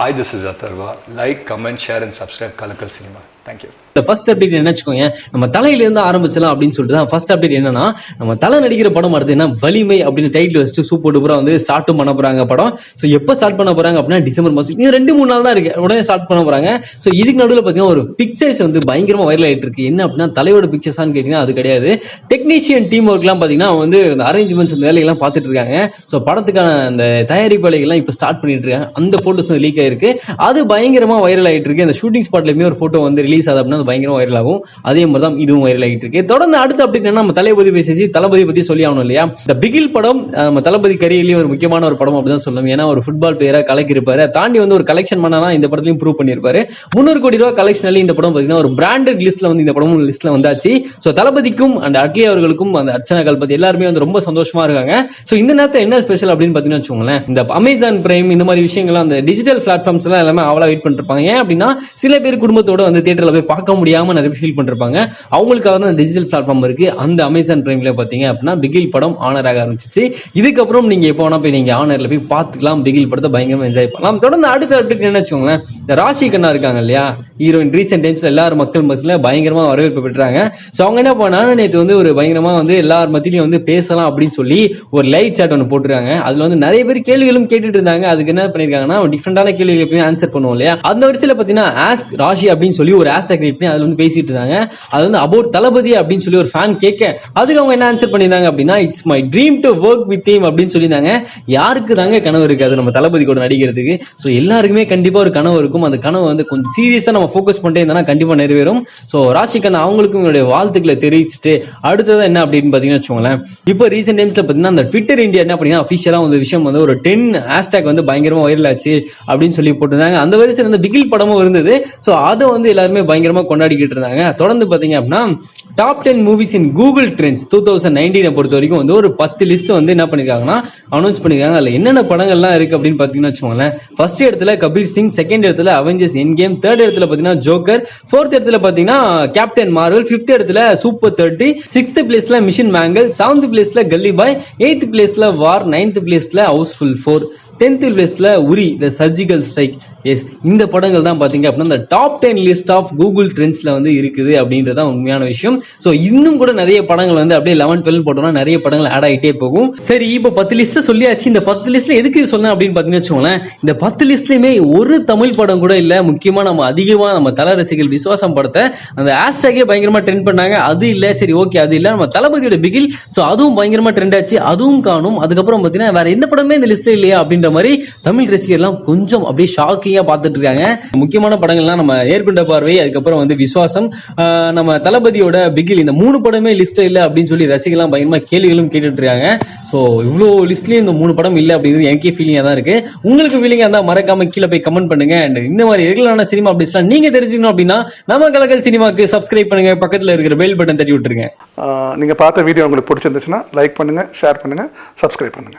Hi this is Atharva like comment share and subscribe Kalakkal cinema thank you இந்த first update என்ன வச்சுக்கோங்க நம்ம தலையில இருந்து ஆரம்பிச்சலாம் அப்படின்னு சொல்லிட்டு தான் ஃபர்ஸ்ட் அப்டேட் என்னன்னா நம்ம தலை நடிக்கிற படம் அடுத்து என்ன வலிமை அப்படின்னு டைட்டில் வச்சுட்டு சூப்பர் டூப்பரா வந்து ஸ்டார்ட்டும் பண்ண போறாங்க படம். ஸோ எப்போ ஸ்டார்ட் பண்ண போறாங்க அப்படின்னா டிசம்பர் மாசம். இது ரெண்டு மூணு நாள் தான் இருக்கு. உடனே ஸ்டார்ட் பண்ண போறாங்க. ஸோ இதுக்கு நடுவில் பார்த்தீங்கன்னா ஒரு பிக்சர்ஸ் வந்து பயங்கரமா வைரல் ஆயிட்டு இருக்கு. என்ன அப்படின்னா தலையோட பிக்சர்ஸான்னு கேட்டீங்கன்னா அது கிடையாது. டெக்னீஷியன் டீம் ஒர்க்லாம் பார்த்தீங்கன்னா வந்து அந்த அரேஞ்ச்மெண்ட்ஸ் அந்த வேலையெல்லாம் பார்த்துட்டு இருக்காங்க. ஸோ படத்துக்கான அந்த தயாரிப்பு வேலைகள்லாம் இப்போ ஸ்டார்ட் பண்ணிட்டு இருக்காங்க. அந்த ஃபோட்டோஸ் லீக் லீக் இருக்கு. அது பயங்கரமா வைரல் ஆயிட்டு இருக்கு அந்த ஷூட்டிங் ஸ்பாட்லயுமே ஒரு போட்டோ வந்து ரிலீஸ் ஆகுது அப்படின்னா அது பயங்கரமா வைரல் ஆகும். அதே மாதிரி தான் இதுவும் வைரல் ஆகிட்டு இருக்கு தொடர்ந்து அடுத்து அப்படி நம்ம தளபதி பேசி தளபதி பத்தி சொல்லி ஆகணும் இல்லையா? இந்த பிகில் படம் நம்ம தளபதி கரியலையும் ஒரு முக்கியமான ஒரு படம் அப்படிதான் சொல்லணும். ஏன்னா ஒரு ஃபுட்பால் பிளேயரா கலக்கிருப்பாரு தாண்டி வந்து ஒரு கலெக்ஷன் பண்ணா இந்த படத்தையும் ப்ரூவ் பண்ணியிருப்பாரு. முந்நூறு கோடி ரூபாய் கலெக்ஷன்ல இந்த படம் பாத்தீங்கன்னா ஒரு பிராண்டட் லிஸ்ட்ல வந்து இந்த படமும் லிஸ்ட்ல வந்தாச்சு. ஸோ தளபதிக்கும் அண்ட் அட்லி அவர்களுக்கும் அந்த அர்ச்சனா கல்பதி எல்லாருமே வந்து ரொம்ப சந்தோஷமா இருக்காங்க. ஸோ இந்த நேரத்தில் என்ன ஸ்பெஷல் அப்படின்னு பாத்தீங்கன்னா வச்சுக்கோங்களேன். இந்த அமேசான் பிரைம் இந்த மாதிரி விஷயங்கள்லாம் அந்த டிஜிட்டல் பிளாட்ஃபார்ம்ஸ் எல்லாம் எல்லாமே அவ்வளோ வெயிட் பண்ணிருப்பாங்க. ஏன் அப்படின்னா சில பேர் குடும்பத்தோட வந்து தியேட்டர்ல போய் பார்க்க முடியாம நிறைய ஃபீல் பண்ணிருப்பாங்க. அவங்களுக்காக தான் டிஜிட்டல் பிளாட்ஃபார்ம் இருக்கு. அந்த அமேசான் பிரைம்ல பாத்தீங்க அப்படின்னா பிகில் படம் ஆனர் ஆக ஆரம்பிச்சிச்சு. இதுக்கப்புறம் நீங்க எப்போ வேணா போய் நீங்க ஆனர்ல போய் பார்த்துக்கலாம். பிகில் படத்தை பயங்கரமா என்ஜாய் பண்ணலாம். தொடர்ந்து அடுத்த அப்டேட் என்ன வச்சுக்கோங்களேன் இந்த ராஷி கண்ணா இருக்காங்க இல்லையா? ஹீரோயின் ரீசெண்ட் டைம்ஸ்ல எல்லாரும் மக்கள் மத்தியில பயங்கரமா வரவேற்பு பெற்றாங்க. ஸோ அவங்க என்ன பண்ணாங்க? நேற்று வந்து ஒரு பயங்கரமா வந்து எல்லார் மத்தியிலையும் வந்து பேசலாம் அப்படின்னு சொல்லி ஒரு லைவ் சாட் ஒன்று போட்டிருக்காங்க. அதுல வந்து நிறைய பேர் கேள்விகளும் கேட்டுட்டு இருந்தாங்க. அதுக்கு என்ன பண்ணிருக்காங்கன்னா டிஃப்ரெண்டான கேள்வி போய் ஆன்சர் பண்ணுவோம் இல்லையா? அந்த வரிசையில பாத்தீங்கன்னா ஆஸ்க் ராஷி அப்படின்னு சொல்லி ஒரு ஹேஷ்டாக் கிரியேட் பண்ணி அதுல வந்து பேசிட்டு இருந்தாங்க. அது வந்து அபவுட் தளபதி அப்படின்னு சொல்லி ஒரு ஃபேன் கேட்க அதுக்கு அவங்க என்ன ஆன்சர் பண்ணியிருந்தாங்க அப்படின்னா it's my dream to work with them அப்படின்னு சொல்லியிருந்தாங்க. யாருக்கு தாங்க கனவு இருக்காது நம்ம தளபதி கூட நடிக்கிறதுக்கு. ஸோ எல்லாருக்குமே கண்டிப்பா ஒரு கனவு இருக்கும். அந்த கனவு வந்து கொஞ்சம் சீரியஸா நம்ம ஃபோக்கஸ் பண்ணிட்டே இருந்தா கண்டிப்பா நிறைவேறும். ஸோ ராசிகன் அவங்களுக்கும் என்னுடைய வாழ்த்துக்களை தெரிவிச்சுட்டு அடுத்தது என்ன அப்படின்னு பாத்தீங்கன்னா வச்சுக்கோங்களேன். இப்போ ரீசெண்ட் டைம்ஸ்ல பாத்தீங்கன்னா அந்த ட்விட்டர் இந்தியா என்ன அப்படின்னா அஃபிஷியலாக வந்து விஷயம் வந்து ஒரு டென் ஹேஷ்டேக் வந்து பயங்கரமா வைரல் ஆச்சு. அப்படின்னு சொல்லி போட்டிருந்தாங்க. அந்த வரிசையில் அந்த பிகில் படமும் இருந்தது. ஸோ அதை வந்து எல்லாருமே பயங்கரமா கொண்டாடிக்கிட்டு இருந்தாங்க. தொடர்ந்து பாத்தீங்க அப்படின்னா top ten movies in Google trends two thousand நைன்டீனை பொறுத்த வரைக்கும் வந்து ஒரு பத்து லிஸ்ட் வந்து என்ன பண்ணிருக்காங்கன்னா அனௌன்ஸ் பண்ணிருக்காங்க. அதில் என்னென்ன படங்கள்லாம் இருக்கு அப்படின்னு பாத்தீங்கன்னா வச்சுக்கோங்களேன். ஃபர்ஸ்ட் இடத்துல கபீர் சிங் செகண்ட் இடத்துல அவெஞ்சர்ஸ் என் கேம் தேர்ட் இடத்துல பாத்தீங்கன்னா ஜோக்கர் ஃபோர்த் இடத்துல பாத்தீங்கன்னா கேப்டன் மார்வல் ஃபிஃப்த் இடத்துல சூப்பர் தேர்ட்டி சிக்ஸ்த் பிளேஸ்ல மிஷின் மேங்கல் செவன்த் பிளேஸ்ல கல்லி பாய் எயித் பிளேஸ்ல வார் நைன்த் பிளேஸ்ல ஹவுஸ்ஃபுல் ஃபோர் டென்த் பிளேஸ்ல உரி த சர்ஜிக்கல் ஸ்ட்ரைக் எஸ் இந்த படங்கள் தான் பார்த்தீங்க அப்படின்னா இந்த top ten list of Google ட்ரெண்ட்ஸில் வந்து இருக்குது அப்படின்றதான் உண்மையான விஷயம். ஸோ இன்னும் கூட நிறைய படங்கள் வந்து அப்படியே லெவன் டுவெல் போட்டோம்னா நிறைய படங்கள் ஆட் ஆகிட்டே போகும். சரி இப்போ பத்து லிஸ்ட்டை சொல்லியாச்சு. இந்த பத்து லிஸ்ட்ல எதுக்கு சொன்னேன் அப்படின்னு பார்த்தீங்கன்னு வச்சுக்கோங்களேன் இந்த பத்து லிஸ்ட்லையுமே ஒரு தமிழ் படம் கூட இல்லை. முக்கியமாக நம்ம அதிகமாக நம்ம தல ரசிகர்கள் விசுவாசம் படத்தை அந்த ஹேஷ்டேக்கே பயங்கரமாக ட்ரெண்ட் பண்ணாங்க. அது இல்லை சரி ஓகே அது இல்லை. நம்ம தளபதியோட பிகில் ஸோ அதுவும் பயங்கரமாக ட்ரெண்ட் ஆச்சு. அதுவும் காணும். அதுக்கப்புறம் பார்த்தீங்கன்னா வேற எந்த படமே இந்த லிஸ்ட்டில் இல்லையா அப்படின்ற மாதிரி தமிழ் ரசிகர்லாம் கொஞ்சம் அப்படியே ஷாக்கி ஷாக்கிங்கா பார்த்துட்டு இருக்காங்க முக்கியமான படங்கள்லாம் நம்ம ஏற்கொண்ட பார்வை அதுக்கப்புறம் வந்து விசுவாசம். நம்ம தளபதியோட பிகில் இந்த மூணு படமே லிஸ்ட் இல்ல அப்படின்னு சொல்லி ரசிகர்லாம் பயங்கரமா கேள்விகளும் கேட்டுட்டு இருக்காங்க ஸோ இவ்வளோ லிஸ்ட்லயும் இந்த மூணு படம் இல்ல அப்படிங்கிறது எனக்கே ஃபீலிங்கா தான் இருக்கு. உங்களுக்கு ஃபீலிங்கா இருந்தா மறக்காம கீழே போய் கமெண்ட் பண்ணுங்க. அண்ட் இந்த மாதிரி ரெகுலரான சினிமா அப்டேட்ஸ்லாம் நீங்க தெரிஞ்சுக்கணும் அப்படின்னா நம்ம கலக்கல் சினிமாக்கு சப்ஸ்கிரைப் பண்ணுங்க. பக்கத்துல இருக்கிற பெல் பட்டன் தட்டி விட்டுருங்க. நீங்கள் பார்த்த வீடியோ உங்களுக்கு பிடிச்சிருந்துச்சுன்னா லைக் பண்ணுங்க ஷேர் பண்ணுங்க சப்ஸ்கிரைப் பண்ணுங்க.